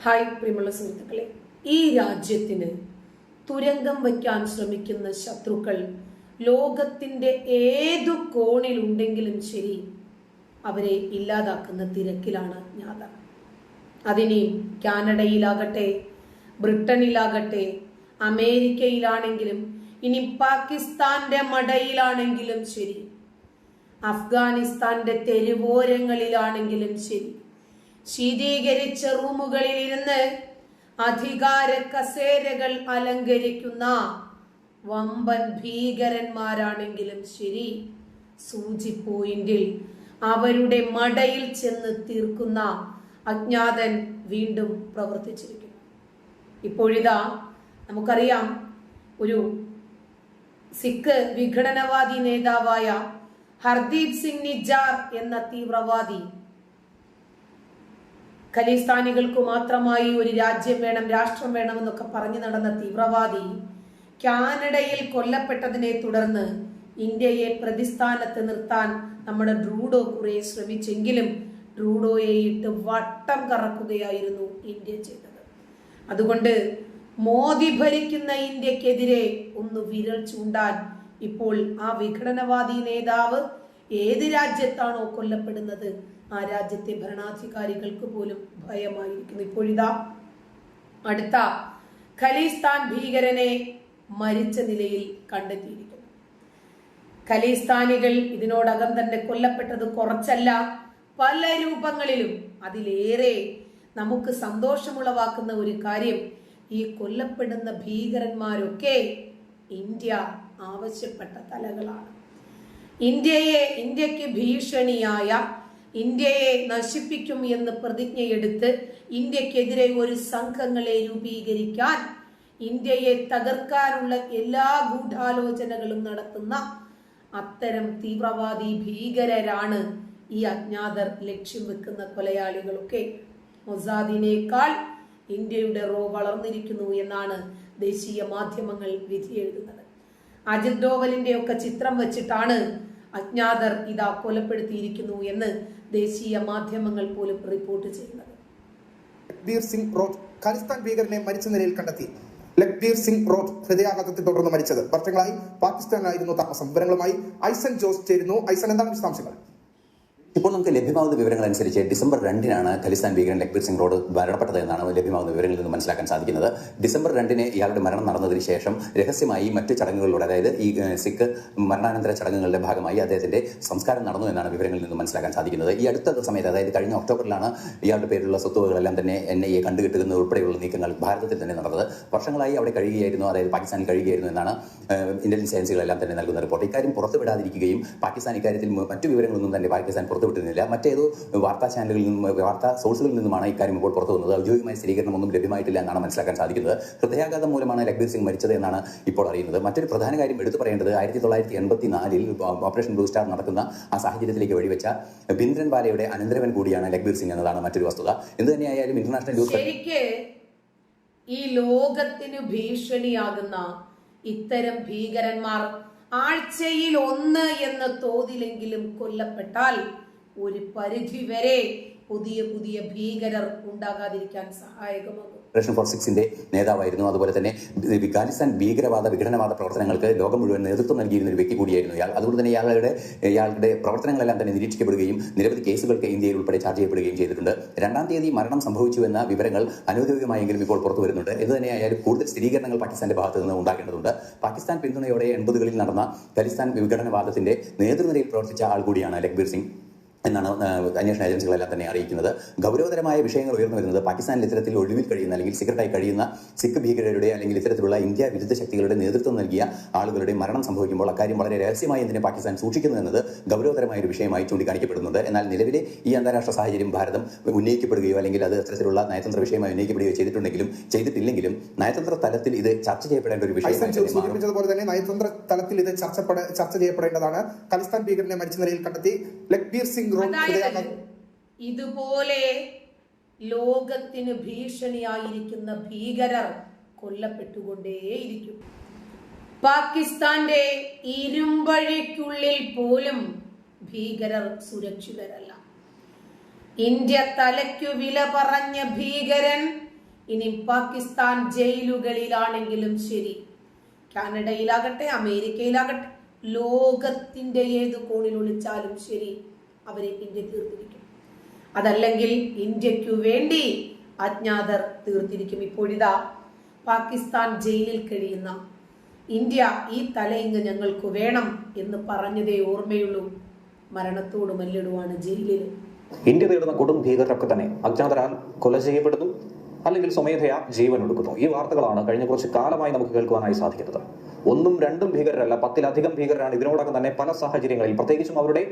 Hi പ്രിയമുള്ള സുഹൃത്തുക്കളെ ഈ രാജ്യത്തിന് തുരങ്കം വയ്ക്കാൻ ശ്രമിക്കുന്ന ശത്രുക്കൾ ലോകത്തിന്റെ ഏതു കോണിലുണ്ടെങ്കിലും ശരി അവരെ ഇല്ലാതാക്കുന്ന തിരക്കിലാണ് ഞാൻ അതിനി കാനഡയിലാകട്ടെ ബ്രിട്ടനിലാകട്ടെ അമേരിക്കയിലാണെങ്കിലും ഇനി പാകിസ്ഥാന്റെ മടയിലാണെങ്കിലും ശരി അഫ്ഗാനിസ്ഥാന്റെ തെരുവോരങ്ങളിലാണെങ്കിലും ശരി ശീതീകരിച്ച റൂമുകളിൽ ഇരുന്ന് അധികാര കസേരകൾ അലങ്കരിക്കുന്ന വമ്പൻ ഭീകരന്മാരാണെങ്കിലും ശരി. സൂചി പോയിന്റിൽ അവരുടെ മടയിൽ ചെന്ന് തീർക്കുന്ന അജ്ഞാതൻ വീണ്ടും പ്രവർത്തിച്ചിരിക്കുന്നു. ഇപ്പോഴിതാ നമുക്കറിയാം ഒരു സിഖ് വിഘടനവാദി നേതാവായ ഹർദീപ് സിംഗ് നിജാർ എന്ന തീവ്രവാദി ഖലിസ്ഥാനികൾക്ക് മാത്രമായി ഒരു രാജ്യം വേണം രാഷ്ട്രം വേണമെന്നൊക്കെ പറഞ്ഞു നടന്ന തീവ്രവാദി കാനഡയിൽ കൊല്ലപ്പെട്ടതിനെ തുടർന്ന് ഇന്ത്യയെ പ്രതിസ്ഥാനത്ത് നിർത്താൻ നമ്മുടെ ഡ്രൂഡോ കുറെ ശ്രമിച്ചെങ്കിലും ഡ്രൂഡോയെ ഇട്ട് വട്ടം കറക്കുകയായിരുന്നു ഇന്ത്യ ചെയ്തത്. അതുകൊണ്ട് മോദി ഭരിക്കുന്ന ഇന്ത്യക്കെതിരെ ഒന്ന് വിരൽ ചൂണ്ടാൻ ഇപ്പോൾ ആ വിഘടനവാദി നേതാവ് ഏത് രാജ്യത്താണോ കൊല്ലപ്പെടുന്നത്? ആ രാജ്യത്തെ ഭരണാധികാരികൾക്ക് പോലും ഭയമായിരിക്കുന്നു. ഇപ്പോഴിതാ അടുത്ത ഖലീസ്ഥാൻ ഭീകരനെ മരിച്ച നിലയിൽ കണ്ടെത്തിയിരിക്കുന്നു. ഖലീസ്ഥാനികൾ ഇതിനോടകം തന്നെ കൊല്ലപ്പെട്ടത് കുറച്ചല്ല പല രൂപങ്ങളിലും അതിലേറെ നമുക്ക് സന്തോഷമുളവാക്കുന്ന ഒരു കാര്യം ഈ കൊല്ലപ്പെടുന്ന ഭീകരന്മാരൊക്കെ ഇന്ത്യ ആവശ്യപ്പെട്ട തലകളാണ്. ഇന്ത്യയെ ഇന്ത്യയ്ക്ക് ഭീഷണിയായ ഇന്ത്യയെ നശിപ്പിക്കും എന്ന് പ്രതിജ്ഞയെടുത്ത് ഇന്ത്യക്കെതിരെ ഒരു സംഘങ്ങളെ രൂപീകരിക്കാൻ ഇന്ത്യയെ തകർക്കാനുള്ള എല്ലാ ഗൂഢാലോചനകളും നടത്തുന്ന അത്തരം തീവ്രവാദി ഭീകരരാണ് ഈ അജ്ഞാതർ ലക്ഷ്യം വെക്കുന്ന കൊലയാളികളൊക്കെ. മൊസാദിനേക്കാൾ ഇന്ത്യയുടെ റോ വളർന്നിരിക്കുന്നു എന്നാണ് ദേശീയ മാധ്യമങ്ങൾ വിധിയെഴുതുന്നത്. അജിത് ഡോവലിന്റെ ഒക്കെ ചിത്രം വെച്ചിട്ടാണ് അജ്ഞാതർ ഇതാ കൊലപ്പെടുത്തിയിരിക്കുന്നു എന്ന് ദേശീയ മാധ്യമങ്ങൾ പോലും റിപ്പോർട്ട് ചെയ്യുന്നത്. ലഖ്ബീർ സിംഗ് റോഡ് ഖാലിസ്ഥാൻ ഭീകരനെ മരിച്ച നിലയിൽ കണ്ടെത്തി. ലക്ബീർ സിംഗ് റോത്ത് ഹൃദയാഘാതത്തെ തുടർന്ന് മരിച്ചത്. വർഷങ്ങളായി പാകിസ്ഥാനിലായിരുന്നു താമസം. വിവരങ്ങളുമായി ഐസൻ ജോസ് ചേരുന്നു. ഐസൻ എന്താണ് വിശദാംശങ്ങൾ? ഇപ്പോൾ നമുക്ക് ലഭ്യമാകുന്ന വിവരങ്ങൾ അനുസരിച്ച് ഡിസംബർ രണ്ടിനാണ് ഖലിസ്ഥാൻ ഭീകരൻ ലഖ്ബീർ സിംഗ് റോഡ് മരണപ്പെട്ടത് എന്നാണ് ലഭ്യമാകുന്ന വിവരങ്ങളിൽ നിന്ന് മനസ്സിലാക്കാൻ സാധിക്കുന്നത്. ഡിസംബർ രണ്ടിന് ഇയാളുടെ മരണം നടന്നതിന് ശേഷം രഹസ്യമായി മറ്റ് ചടങ്ങുകളിലൂടെ അതായത് ഈ സിഖ് മരണാനന്തര ചടങ്ങുകളുടെ ഭാഗമായി അദ്ദേഹത്തിന്റെ സംസ്കാരം നടന്നു എന്നാണ് വിവരങ്ങളിൽ നിന്ന് മനസ്സിലാക്കാൻ സാധിക്കുന്നത്. ഈ അടുത്ത സമയത്ത് അതായത് കഴിഞ്ഞ ഒക്ടോബറിലാണ് ഇയാളുടെ പേരിലുള്ള സ്വത്തുവകളെല്ലാം തന്നെ എൻ ഐ എ കണ്ടുകിട്ടുന്നത് ഉൾപ്പെടെയുള്ള നീക്കങ്ങൾ ഭാരതത്തിൽ തന്നെ നടന്നത്. വർഷങ്ങളായി അവിടെ കഴിയുകയായിരുന്നു അതായത് പാകിസ്ഥാനിൽ കഴിയുകയായിരുന്നു എന്നാണ് ഇന്റലിജൻസ് ഏജൻസികളെല്ലാം തന്നെ നൽകുന്ന റിപ്പോർട്ട്. ഇക്കാര്യം പുറത്തുവിടാതിരിക്കുകയും പാകിസ്ഥാൻ ഇക്കാര്യത്തിൽ മറ്റു വിവരങ്ങളൊന്നും തന്നെ പാകിസ്ഥാൻ പുറത്തുവിട്ടിരുന്നില്ല. മറ്റേതോ വാർത്താ ചാനലുകളിൽ നിന്നും വാർത്താ സോഴ്സുകളിൽ നിന്നുമാണ് ഇക്കാര്യം ഇപ്പോൾ പുറത്തു വന്നത്. ഔദ്യോഗികമായ സ്ഥിരീകരണം ഒന്നും ലഭ്യമായിട്ടില്ല എന്നാണ് മനസ്സിലാക്കാൻ സാധിക്കുന്നത്. ഹൃദയാഘാതം മൂലമാണ് ലഖ്ബീർ സിംഗ് മരിച്ചത് എന്നാണ് ഇപ്പോൾ അറിയുന്നത്. മറ്റൊരു പ്രധാന കാര്യം എടുത്തു പറയേണ്ടത് ആയിരത്തി തൊള്ളായിരത്തി എൺപത്തി നാലിൽ ഓപ്പറേഷൻ ബ്ലൂ സ്റ്റാർ നടക്കുന്ന ആ സാഹചര്യത്തിലേക്ക് വഴിവെച്ച ബിന്ദ്രൻ ബാലയുടെ അനന്തരവൻ കൂടിയാണ് ലഖ്ബീർ സിംഗ് എന്നതാണ് മറ്റൊരു വസ്തുത. എന്ത് തന്നെയായാലും ഇന്റർനാഷണൽ ന്യൂസ് ഈ ലോകത്തിന് ഭീഷണിയാകുന്ന ഇത്തരം ഭീകരന്മാർ ആഴ്ചയിൽ ഒന്ന് എന്ന തോതിലെങ്കിലും കൊല്ലപ്പെട്ടാൽ ഒരു പരിധി വരെ പുതിയ പുതിയ ഭീകരർ ഉണ്ടാകാതിരിക്കാൻ സഹായകമാകും. സിക്സിന്റെ നേതാവായിരുന്നു. അതുപോലെ തന്നെ ഖാലിസ്ഥാൻ ഭീകരവാദ വിഘടനവാദ പ്രവർത്തനങ്ങൾക്ക് ലോകം മുഴുവൻ നേതൃത്വം നൽകിയിരുന്ന ഒരു വ്യക്തി കൂടിയായിരുന്നു ഇയാൾ. അതുകൊണ്ട് തന്നെ ഇയാളുടെ ഇയാളുടെ പ്രവർത്തനങ്ങളെല്ലാം തന്നെ നിരീക്ഷിക്കപ്പെടുകയും നിരവധി കേസുകൾക്ക് ഇന്ത്യയിൽ ഉൾപ്പെടെ ചാർജ് ചെയ്യപ്പെടുകയും ചെയ്തിട്ടുണ്ട്. രണ്ടാം തീയതി മരണം സംഭവിച്ചു എന്ന വിവരങ്ങൾ അനൌദ്യോഗികമായെങ്കിലും ഇപ്പോൾ പുറത്തു വരുന്നുണ്ട്. ഇത് തന്നെയായാലും കൂടുതൽ സ്ഥിരീകരണങ്ങൾ പാകിസ്ഥാന്റെ ഭാഗത്ത് നിന്ന് ഉണ്ടാകേണ്ടതുണ്ട്. പാകിസ്ഥാൻ പിന്തുണയോടെ എൺപതുകളിൽ നടന്ന ഖലിസ്ഥാൻ വിഘടനവാദത്തിന്റെ നേതൃനിരയിൽ പ്രവർത്തിച്ച ആൾ കൂടിയാണ് ലഖ്ബീർ സിംഗ്. എന്നാണ് അന്വേഷണ ഏജൻസികളെല്ലാം തന്നെ അറിയിക്കുന്നത്. ഗൗരവതരമായ വിഷയങ്ങൾ ഉയർന്നു വരുന്നത് പാകിസ്ഥാനിൽ ഇത്തരത്തിൽ ഒഴിവിൽ കഴിയുന്ന അല്ലെങ്കിൽ സീക്രട്ടായി കഴിയുന്ന സിഖ് ഭീകരരുടെ അല്ലെങ്കിൽ ഇത്തരത്തിലുള്ള ഇന്ത്യ വിരുദ്ധ ശക്തികളുടെ നേതൃത്വം നൽകിയ ആളുകളുടെ മരണം സംഭവിക്കുമ്പോൾ അക്കാര്യം വളരെ രഹസ്യമായി എന്തിനെ പാകിസ്ഥാൻ സൂക്ഷിക്കുന്നു എന്നത് ഗൗരവതരമായ ഒരു വിഷയമായി ചൂണ്ടിക്കാണിക്കപ്പെടുന്നുണ്ട്. എന്നാൽ നിലവിലെ ഈ അന്താരാഷ്ട്ര സാഹചര്യം ഭാരതം ഉന്നയിക്കപ്പെടുകയോ അല്ലെങ്കിൽ അത് അത്തരത്തിലുള്ള നയതന്ത്ര വിഷയമായി ഉന്നയിക്കപ്പെടുകയോ ചെയ്തിട്ടുണ്ടെങ്കിലും ചെയ്തിട്ടില്ലെങ്കിലും നയതന്ത്ര തലത്തിൽ ഇത് ചർച്ച ചെയ്യപ്പെടേണ്ട ഒരു വിഷയം തന്നെ നയതന്ത്ര തലത്തിൽ ഇത് ചർച്ച ചർച്ച ചെയ്യപ്പെടേണ്ടതാണ്. ഖലിസ്ഥാൻ ഭീകരനെ മരിച്ച നിലയിൽ കണ്ടെത്തി. ലക്ബീർ സിംഗ് അതായത് ഇതുപോലെ ലോകത്തിന് ഭീഷണിയായിരിക്കുന്ന ഭീകരർ കൊല്ലപ്പെട്ടുകൊണ്ടേയിരിക്കും. പാകിസ്ഥാന്റെ ഇരുമ്പഴിക്കുള്ളിൽ പോലും ഭീകരർ സുരക്ഷിതരല്ല. ഇന്ത്യ തലയ്ക്കു വില പറഞ്ഞ ഭീകരൻ ഇനി പാകിസ്ഥാൻ ജയിലുകളിലാണെങ്കിലും ശരി. കാനഡയിലാകട്ടെ അമേരിക്കയിലാകട്ടെ ലോകത്തിന്റെ ഏത് കോണിൽ ഒളിച്ചാലും ശരി. അവരെ ഇന്ത്യ തീർത്തിരിക്കും. അതല്ലെങ്കിൽ ഇന്ത്യക്കു വേണ്ടി അജ്ഞാതർ തീർത്തിരിക്കും. ഇപ്പോഴിതാ പാകിസ്ഥാൻ ജയിലിൽ കഴിയുന്ന ഇന്ത്യ ഈ തലയിങ് ഞങ്ങൾക്ക് വേണം എന്ന് പറഞ്ഞതേ ഓർമ്മയുള്ളൂ. മരണത്തോട് മല്ലിടുവാണ് ജയിലിൽ. ഇന്ത്യ നേടുന്ന കൊടും ഭീകരരൊക്കെ തന്നെ അജ്ഞാതരാൽ കൊല ചെയ്യപ്പെടുന്നു അല്ലെങ്കിൽ സ്വമേധയാ ജീവൻ ഒടുക്കുന്നു. ഈ വാർത്തകളാണ് കഴിഞ്ഞ കുറച്ച് കാലമായി നമുക്ക് കേൾക്കുവാനായി സാധിക്കുന്നത്. ഒന്നും രണ്ടും ഭീകരരല്ല പത്തിലധികം ഭീകരരാണ്. ഇതിനോടകം തന്നെ പല സാഹചര്യങ്ങളിൽ പ്രത്യേകിച്ചും അവരുടെ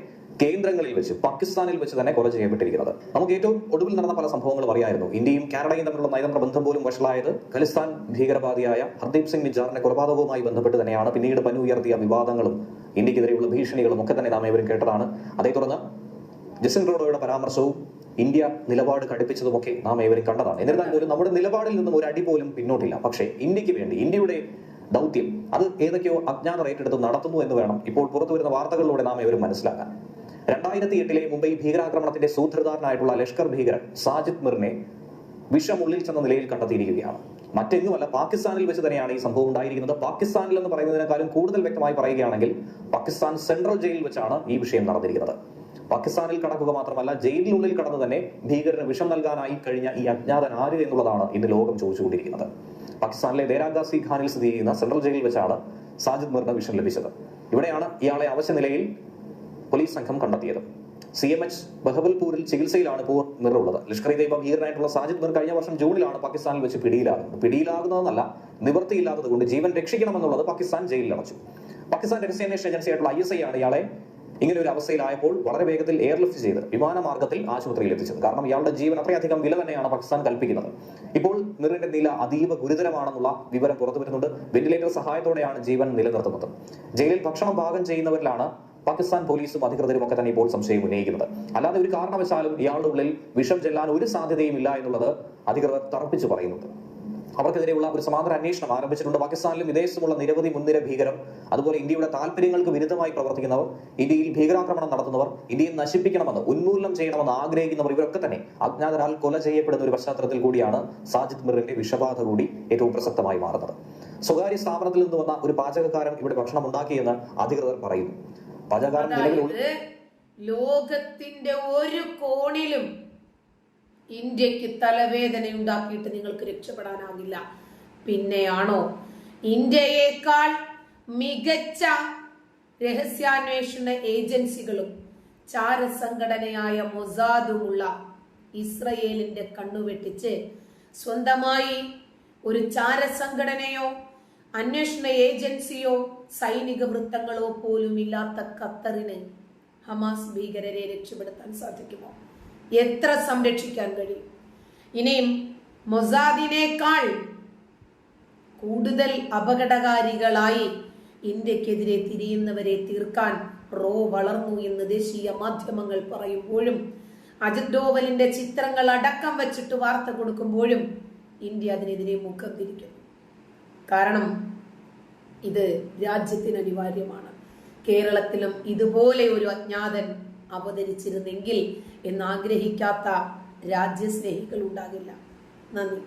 കേന്ദ്രങ്ങളിൽ വെച്ച് പാകിസ്ഥാനിൽ വെച്ച് തന്നെ കൊല ചെയ്യപ്പെട്ടിരിക്കുന്നത്. നമുക്ക് ഏറ്റവും ഒടുവിൽ നടന്ന പല സംഭവങ്ങളും അറിയായിരുന്നു ഇന്ത്യയും കാനഡയും തമ്മിലുള്ള നയതന്ത്ര ബന്ധം പോലും വഷളായത് ഖലിസ്ഥാൻ ഭീകരവാദിയായ ഹർദീപ് സിംഗ് നിജാറിന്റെ കൊലപാതകവുമായി ബന്ധപ്പെട്ട് തന്നെയാണ്. പിന്നീട് പനു ഉയർത്തിയ വിവാദങ്ങളും ഇന്ത്യക്കെതിരെയുള്ള ഭീഷണികളും ഒക്കെ തന്നെ നാം ഏവരും കേട്ടതാണ്. അതേ തുടർന്ന് ജസിൻ റോഡോയുടെ പരാമർശവും ഇന്ത്യ നിലപാട് കടുപ്പിച്ചതുമൊക്കെ നാം ഏവരും കണ്ടതാണ്. എന്നിരുന്നാൽ പോലും നമ്മുടെ നിലപാടിൽ നിന്നും ഒരു അടി പോലും പിന്നോട്ടില്ല. പക്ഷേ ഇന്ത്യയ്ക്ക് വേണ്ടി ഇന്ത്യയുടെ ദൗത്യം അത് ഏതൊക്കെയോ അജ്ഞാതർ ഏറ്റെടുത്ത് നടത്തുന്നു എന്ന് വേണം ഇപ്പോൾ പുറത്തു വരുന്ന വാർത്തകളിലൂടെ നാം ഏവരും മനസ്സിലാക്കാൻ. രണ്ടായിരത്തി എട്ടിലെ മുംബൈ ഭീകരാക്രമണത്തിന്റെ സൂത്രധാരനായിട്ടുള്ള ലഷ്കർ ഭീകരൻ സാജിദ് മിറിനെ വിഷമുള്ളിൽ ചെന്ന നിലയിൽ കണ്ടെത്തിയിരിക്കുകയാണ്. മറ്റെങ്ങുമല്ല പാകിസ്ഥാനിൽ വെച്ച് തന്നെയാണ് ഈ സംഭവം ഉണ്ടായിരിക്കുന്നത്. പാകിസ്ഥാനിൽ എന്ന് പറയുന്നതിനേക്കാളും കൂടുതൽ വ്യക്തമായി പറയുകയാണെങ്കിൽ പാകിസ്ഥാൻ സെൻട്രൽ ജയിലിൽ വെച്ചാണ് ഈ വിഷയം നടന്നിരിക്കുന്നത്. പാകിസ്ഥാനിൽ കടക്കുക മാത്രമല്ല ജയിലിനുള്ളിൽ കടന്നു തന്നെ ഭീകരന് വിഷം നൽകാനായി കഴിഞ്ഞ ഈ അജ്ഞാതൻ ആര് എന്നുള്ളതാണ് ഇന്ന് ലോകം ചോദിച്ചുകൊണ്ടിരിക്കുന്നത്. പാകിസ്ഥാനിലെ ദേരാഗാസി ഖാനിൽ സ്ഥിതി ചെയ്യുന്ന സെൻട്രൽ ജയിലിൽ വെച്ചാണ് സാജിദ് മിറിന് വിഷം ലഭിച്ചത്. ഇവിടെയാണ് ഇയാളെ അവശ്യ നിലയിൽ പോലീസ് സംഘം കണ്ടെത്തിയത്. സി എം എച്ച് ബഹബൽപൂരിൽ ചികിത്സയിലാണ് ഇപ്പോൾ മിറുള്ളത് ലഷ്കർ ഇ ദൈവം ഭീകരനായിട്ടുള്ള സാജിദ് മിർ കഴിഞ്ഞ വർഷം ജൂണിലാണ് പാകിസ്ഥാനിൽ വെച്ച് പിടിയിലാകുന്നത്. പിടിയിലാകുന്നതെന്നല്ല നിവൃത്തിയില്ലാത്തത് കൊണ്ട് ജീവൻ രക്ഷിക്കണമെന്നുള്ളത് പാകിസ്ഥാൻ ജയിലിൽ അടച്ചു. പാകിസ്ഥാൻ രഹസ്യാന്വേഷണ ഏജൻസി ആയിട്ടുള്ള ഐ എസ് ഐ ആണ് ഇയാളെ ഇങ്ങനെ ഒരു അവസ്ഥയിലായപ്പോൾ വളരെ വേഗത്തിൽ എയർലിഫ്റ്റ് ചെയ്ത് വിമാനമാർഗത്തിൽ ആശുപത്രിയിൽ എത്തിച്ചത്. കാരണം ഇയാളുടെ ജീവൻ അത്രയധികം വില തന്നെയാണ് പാകിസ്ഥാൻ കൽപ്പിക്കുന്നത്. ഇപ്പോൾ മിറിന്റെ നില അതീവ ഗുരുതരമാണെന്നുള്ള വിവരം പുറത്തു വരുന്നുണ്ട് വെന്റിലേറ്റർ സഹായത്തോടെയാണ് ജീവൻ നിലനിർത്തുന്നത്. ജയിലിൽ ഭക്ഷണം പാകം ചെയ്യുന്നവരിലാണ് പാകിസ്ഥാൻ പോലീസും അധികൃതരും ഒക്കെ തന്നെ ഇപ്പോൾ സംശയം ഉന്നയിക്കുന്നത്. അല്ലാതെ ഒരു കാരണവശാലും ഇയാളുടെ ഉള്ളിൽ വിഷം ചെല്ലാൻ ഒരു സാധ്യതയും ഇല്ല എന്നുള്ളത് അധികൃതർ തറപ്പിച്ചു പറയുന്നുണ്ട്. അവർക്കെതിരെയുള്ള ഒരു സമാന്തര അന്വേഷണം ആരംഭിച്ചിട്ടുണ്ട്. പാകിസ്ഥാനിലും വിദേശത്തുമുള്ള നിരവധി മുൻനിര ഭീകരം അതുപോലെ ഇന്ത്യയുടെ താല്പര്യങ്ങൾക്ക് വിരുദ്ധമായി പ്രവർത്തിക്കുന്നവർ ഇന്ത്യയിൽ ഭീകരാക്രമണം നടത്തുന്നവർ ഇന്ത്യയെ നശിപ്പിക്കണമെന്ന് ഉന്മൂലനം ചെയ്യണമെന്ന് ആഗ്രഹിക്കുന്നവർ ഇവരൊക്കെ തന്നെ അജ്ഞാതരാൽ കൊല ചെയ്യപ്പെടുന്ന ഒരു പശ്ചാത്തലത്തിൽ കൂടിയാണ് സാജിദ് മിറിന്റെ വിഷബാധ കൂടി ഏറ്റവും പ്രസക്തമായി മാറുന്നത്. സ്വകാര്യ സ്ഥാപനത്തിൽ നിന്ന് വന്ന ഒരു പാചകക്കാരൻ ഇവിടെ ഭക്ഷണം ഉണ്ടാക്കിയെന്ന് അധികൃതർ പറയുന്നു. അതായത് ലോകത്തിന്റെ ഒരു കോണിലും ഇന്ത്യയ്ക്ക് തലവേദന ഉണ്ടാക്കിയിട്ട് നിങ്ങൾക്ക് രക്ഷപ്പെടാനാകില്ല. പിന്നെയാണോ? ഇന്ത്യയേക്കാൾ മികച്ച രഹസ്യാന്വേഷണ ഏജൻസികളും ചാര സംഘടനയായ മൊസാദുമുള്ള ഇസ്രയേലിന്റെ കണ്ണുവെട്ടിച്ച് സ്വന്തമായി ഒരു ചാരസംഘടനയോ അന്വേഷണ ഏജൻസിയോ സൈനിക വൃത്തങ്ങളോ പോലും ഇല്ലാത്ത ഖത്തറിന് ഹമാസ് ഭീകരരെ രക്ഷപ്പെടുത്താൻ സാധിക്കുമോ? എത്ര സംരക്ഷിക്കാൻ കഴിയും? ഇനിയും മൊസാദിനേക്കാൾ കൂടുതൽ അപകടകാരികളായി ഇന്ത്യക്കെതിരെ തിരിയുന്നവരെ തീർക്കാൻ റോ വളർന്നു എന്ന് ദേശീയ മാധ്യമങ്ങൾ പറയുമ്പോഴും അജിത് ഡോവലിന്റെ ചിത്രങ്ങൾ അടക്കം വെച്ചിട്ട് വാർത്ത കൊടുക്കുമ്പോഴും ഇന്ത്യ അതിനെതിരെ മുഖം തിരിക്കുന്നു. കാരണം ഇത് രാജ്യത്തിന് അനിവാര്യമാണ്. കേരളത്തിലും ഇതുപോലെ ഒരു അജ്ഞാതൻ അവതരിച്ചിരുന്നെങ്കിൽ എന്നാഗ്രഹിക്കാത്ത രാജ്യസ്നേഹികൾ ഉണ്ടാകില്ല. നന്ദി.